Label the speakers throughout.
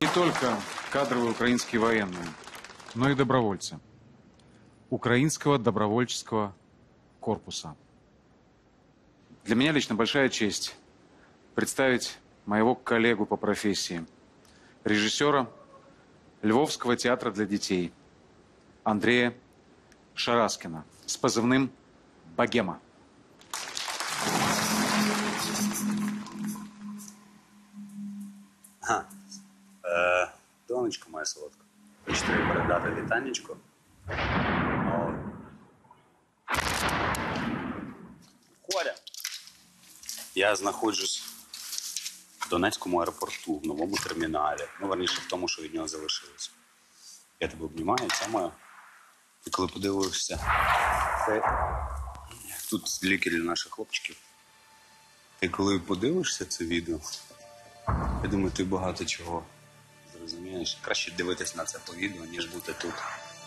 Speaker 1: Не только кадровые украинские военные, но и добровольцы. Украинского добровольческого корпуса. Для меня лично большая честь представить моего коллегу по профессии, режиссера Львовского театра для детей Андрея Шараскина с позывным «Богема».
Speaker 2: Е, донечко моя солодка. Хочете передати вітанечко? Коля. Я знаходжусь в Донецькому аеропорту, в новому терміналі. Ну, верніше, в тому, що від нього залишилось. Я тебе обнімаю, це моя. Ти коли подивишся, це... тут ліки для наших хлопчиків. Ти коли подивишся це відео, я думаю, ти багато чого зрозумієш. Краще дивитись на це по відео, ніж бути тут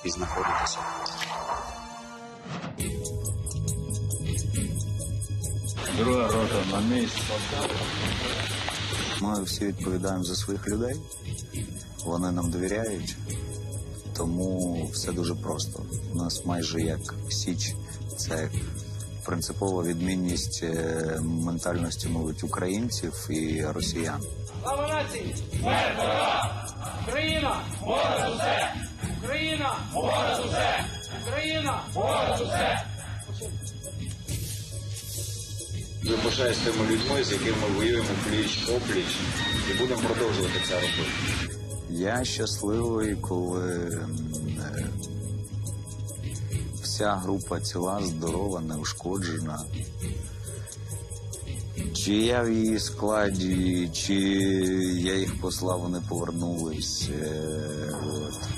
Speaker 2: і знаходитися.
Speaker 3: Друга рота на місці.
Speaker 4: Ми всі відповідаємо за своїх людей, вони нам довіряють, тому все дуже просто. У нас майже як Січ, це принципова відмінність е, ментальності, мовить, українців і росіян.
Speaker 5: Слава нації! Смерть! Україна! Понад усе! Україна! Понад усе! Україна! Понад усе!
Speaker 3: Дуже пишаюсь тими людьми, з якими ми воюємо пліч опліч, і будемо продовжувати це робити.
Speaker 4: Я щасливий, коли е, вся група ціла, здорова, неушкоджена. Чи я в її складі, чи я їх послав, вони повернулись. Е, От.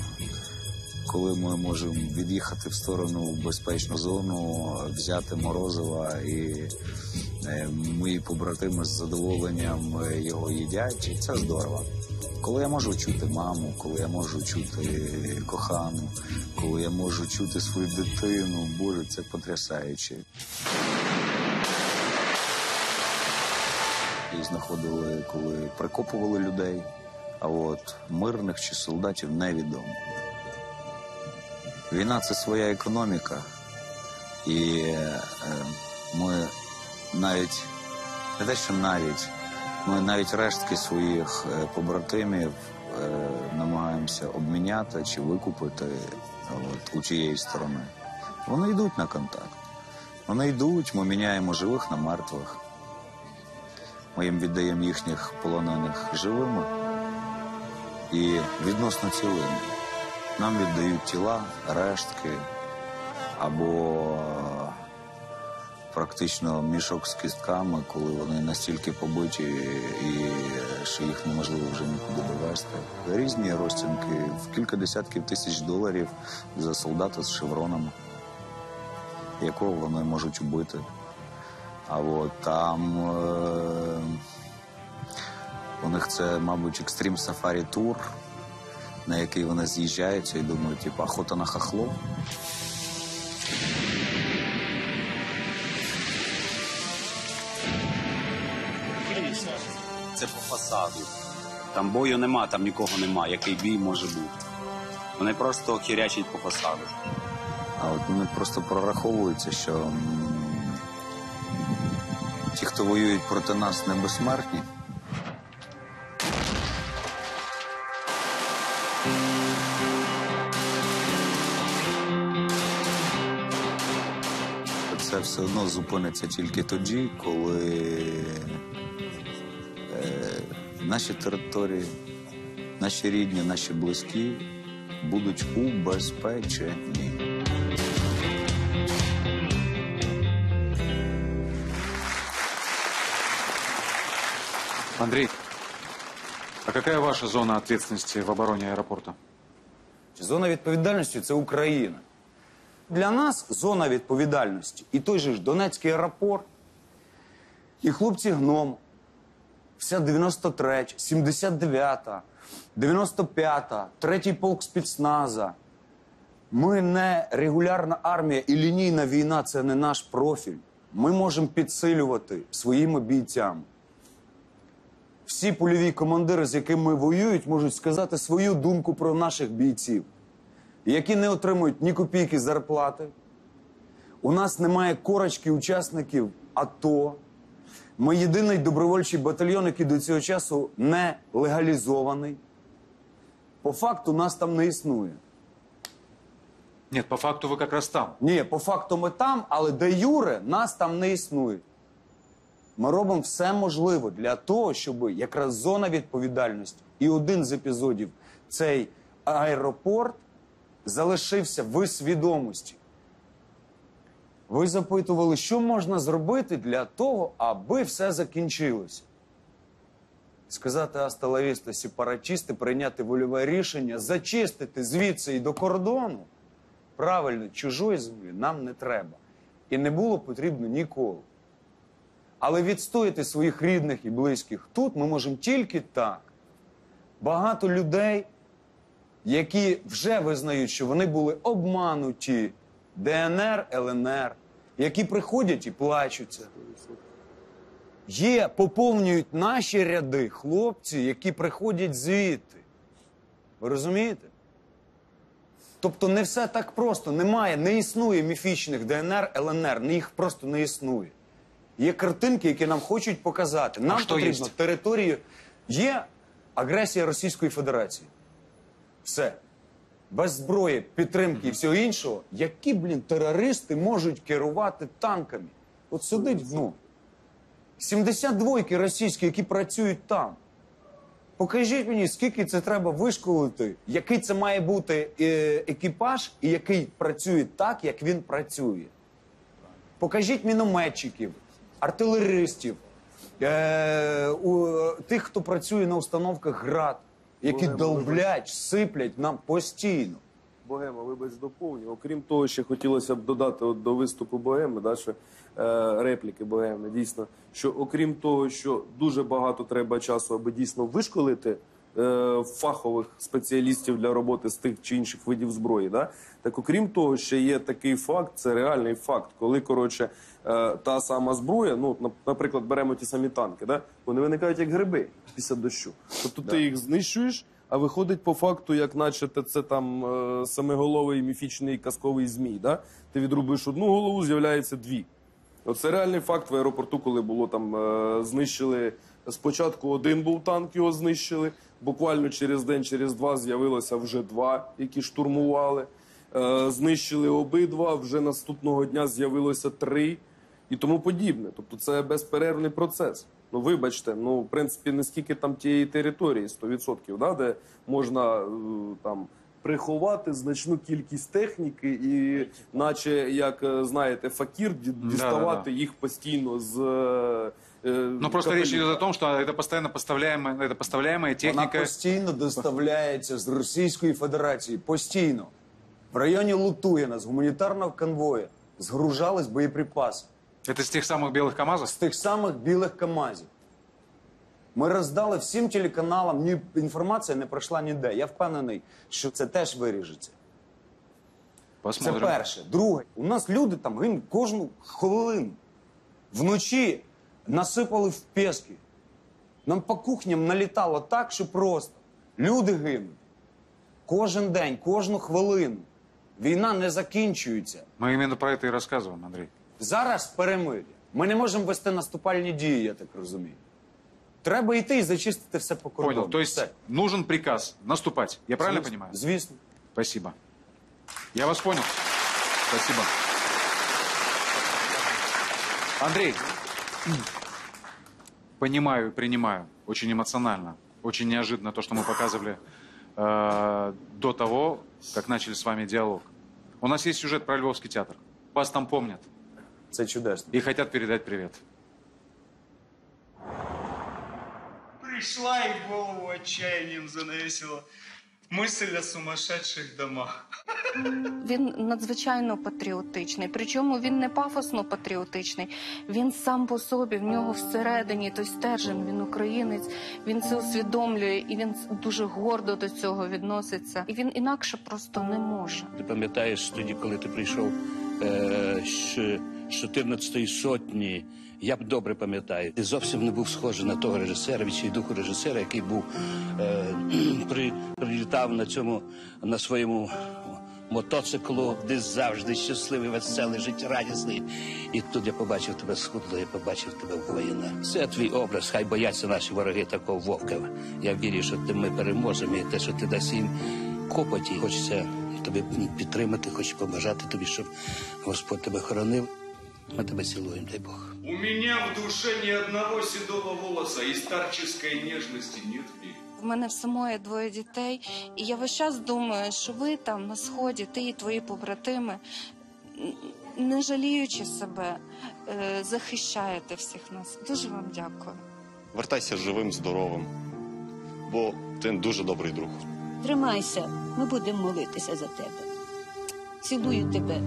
Speaker 4: Коли ми можемо від'їхати в сторону в безпечну зону, взяти морозива і е, мої побратими з задоволенням е, його їдять, це здорово. Коли я можу чути маму, коли я можу чути кохану, коли я можу чути свою дитину, боже, це потрясаюче. Їх знаходили, коли прикопували людей, а от мирних чи солдатів невідомо. Війна це своя економіка, і е, ми навіть не те, що навіть ми навіть рештки своїх е, побратимів е, намагаємося обміняти чи викупити от, у тієї сторони. Вони йдуть на контакт. Вони йдуть, ми міняємо живих на мертвих. Ми їм віддаємо їхніх полонених живими і відносно цілими. Нам віддають тіла, рештки або е, практично мішок з кістками, коли вони настільки побиті, і е, що їх неможливо вже нікуди довести. Різні розцінки в кілька десятків тисяч доларів за солдата з шевронами, якого вони можуть убити. А от там е- у них це, мабуть, екстрім сафарі тур, на який вони з'їжджаються і думають, типу, охота на хахло.
Speaker 2: Це по фасаду. Там бою нема, там нікого нема. Який бій може бути? Вони просто хірячать по фасаду.
Speaker 4: А от вони просто прораховуються, що ті, хто воюють проти нас, не безсмертні. Це все одно зупиниться тільки тоді, коли е, наші території, наші рідні, наші близькі будуть убезпечені.
Speaker 1: Андрей, а какая ваша зона ответственности в обороне аэропорта?
Speaker 6: Зона відповідальності це Україна. Для нас зона відповідальності і той же ж Донецький аеропорт, і хлопці гном, вся 93, 79, 95, третій полк спецназа. Ми не регулярна армія і лінійна війна це не наш профіль. Ми можемо підсилювати своїми бійцями. всі польові командири, з якими воюють, можуть сказати свою думку про наших бійців, які не отримують ні копійки зарплати. У нас немає корочки учасників АТО. Ми єдиний добровольчий батальйон, який до цього часу не легалізований. По факту нас там не існує.
Speaker 1: Нет, по факту вы как раз там.
Speaker 6: Ні, по факту ми там, але де Юре нас там не існує. Ми робимо все можливе для того, щоб якраз зона відповідальності і один з епізодів цей аеропорт залишився в свідомості. Ви запитували, що можна зробити для того, аби все закінчилося. Сказати асталавіста сепаратісти, прийняти вольове рішення, зачистити звідси і до кордону. Правильно, чужої землі нам не треба. І не було потрібно ніколи. Але відстояти своїх рідних і близьких тут ми можемо тільки так. Багато людей, які вже визнають, що вони були обмануті ДНР, ЛНР, які приходять і плачуться. Є, поповнюють наші ряди хлопці, які приходять звідти. Ви розумієте? Тобто не все так просто. Немає, не існує міфічних ДНР, ЛНР. Їх просто не існує. Є картинки, які нам хочуть показати. Нам
Speaker 1: що
Speaker 6: потрібно
Speaker 1: є?
Speaker 6: територію. Є агресія Російської Федерації. Все. Без зброї, підтримки і всього іншого, які, блін, терористи можуть керувати танками? От сидить, ну, 72-ки російські, які працюють там. Покажіть мені, скільки це треба вишколити, який це має бути е, екіпаж, і який працює так, як він працює. Покажіть мінометчиків, артилеристів, е, у, тих, хто працює на установках ГРАД, які долблять, сиплять нам постійно.
Speaker 7: Богема, вибач, доповню. Окрім того, ще хотілося б додати от до виступу Богеми, да, що, е, репліки Богеми, дійсно, що окрім того, що дуже багато треба часу, аби дійсно вишколити фахових спеціалістів для роботи з тих чи інших видів зброї, да, так окрім того, ще є такий факт, це реальний факт, коли коротше е, та сама зброя, ну нап- наприклад, беремо ті самі танки, да, вони виникають як гриби після дощу. Тобто ти їх знищуєш. А виходить по факту, як наче це там е, семиголовий міфічний казковий змій. Да? Ти відрубуєш одну голову, з'являється дві. Оце реальний факт в аеропорту, коли було там е, знищили. Спочатку один був танк, його знищили. Буквально через день, через два з'явилося вже два, які штурмували. Е, знищили обидва. Вже наступного дня з'явилося три і тому подібне. Тобто це безперервний процес. Ну, вибачте, ну в принципі не скільки там тієї території, 100%, да, де можна е, там приховати значну кількість техніки, і, наче як е, знаєте, факір ді- діставати їх постійно з. е,
Speaker 1: Ну, просто речь идет о том, что это постоянно поставляемая, это поставляемая
Speaker 6: Вона
Speaker 1: техника.
Speaker 6: постійно доставляється з Російської Федерації. Постійно. В районі Лутуєна з гуманітарного конвою згружались боєприпаси
Speaker 1: Это с тех самых белых КАМАЗов?
Speaker 6: з тих самих білих КАМАЗів. Ми роздали всім телеканалам, ні інформація не пройшла ніде. Я впевнений, що це теж виріжеться. Це
Speaker 1: Посмотрим.
Speaker 6: перше. Друге, у нас люди там гинуть кожну хвилину. Вночі насипали в пески. Нам по кухням налітало так, що просто. Люди гинуть. Кожен день, кожну хвилину. Війна не закінчується.
Speaker 1: Мы именно про это и рассказываем, Андрей.
Speaker 6: Зараз перемир'я. Ми не можемо вести наступальні дії, я так розумію. Треба йти і зачистити все по кордону.
Speaker 1: Понял. То есть
Speaker 6: Все.
Speaker 1: нужен приказ наступать. Я правильно
Speaker 6: Звісно.
Speaker 1: понимаю?
Speaker 6: Звісно.
Speaker 1: Спасибо. Я вас понял. Спасибо. Андрей, понимаю и принимаю. Очень эмоционально. Очень неожиданно то, что мы показывали э, до того, как начали с вами диалог. У нас есть сюжет про Львовский театр. Вас там помнят
Speaker 6: Це чудесно.
Speaker 1: и хотят передать привет.
Speaker 8: Пришла и голову отчаянием занавесила. Мысль о сумасшедших домах.
Speaker 9: Він надзвичайно патріотичний. Причому він не пафосно патріотичний. Він сам по собі, в нього всередині той стержень, він українець, він це усвідомлює і він дуже гордо до цього відноситься. І він інакше просто не може.
Speaker 10: Ти пам'ятаєш тоді, коли ти прийшов е, з 14-ї сотні. Я б добре пам'ятаю. Ти зовсім не був схожий на того режисера, відчайдуху режисера, який був е, при, прилітав на цьому на своєму мотоциклу, де завжди щасливий, веселий, життєрадісний. І тут я побачив тебе схудло, я побачив тебе воїна. Це твій образ, хай бояться наші вороги такого вовка. Я вірю, що ти ми переможемо, і те, що ти дасть їм копоті, хочеться тобі підтримати, хочу побажати тобі, щоб Господь тебе хоронив. Ми тебе цілуємо, дай Бог.
Speaker 11: У меня в душе ни одного седого волоса и старческой нежности нет в мире.
Speaker 9: В мене в самої двоє дітей, і я весь час думаю, що ви там на сході, ти і твої побратими, не жаліючи себе, е, захищаєте всіх нас. Дуже вам дякую.
Speaker 12: Вертайся живим, здоровим, бо ти дуже добрий друг.
Speaker 13: Тримайся, ми будемо молитися за тебе. Цілую тебе.